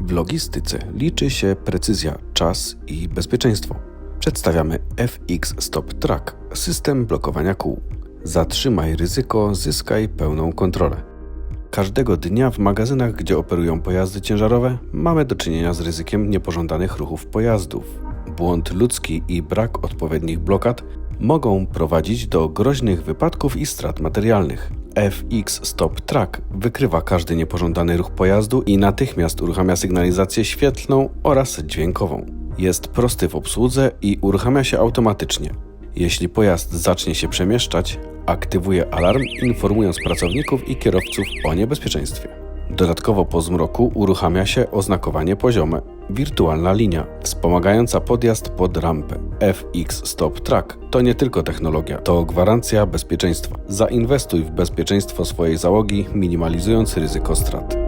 W logistyce liczy się precyzja, czas i bezpieczeństwo. Przedstawiamy FX Stop Track, system blokowania kół. Zatrzymaj ryzyko, zyskaj pełną kontrolę. Każdego dnia w magazynach, gdzie operują pojazdy ciężarowe, mamy do czynienia z ryzykiem niepożądanych ruchów pojazdów. Błąd ludzki i brak odpowiednich blokad mogą prowadzić do groźnych wypadków i strat materialnych. FX Stop Track wykrywa każdy niepożądany ruch pojazdu i natychmiast uruchamia sygnalizację świetlną oraz dźwiękową. Jest prosty w obsłudze i uruchamia się automatycznie. Jeśli pojazd zacznie się przemieszczać, aktywuje alarm, informując pracowników i kierowców o niebezpieczeństwie. Dodatkowo po zmroku uruchamia się oznakowanie poziome, wirtualna linia, wspomagająca podjazd pod rampę. FX Stop Track to nie tylko technologia, to gwarancja bezpieczeństwa. Zainwestuj w bezpieczeństwo swojej załogi, minimalizując ryzyko strat.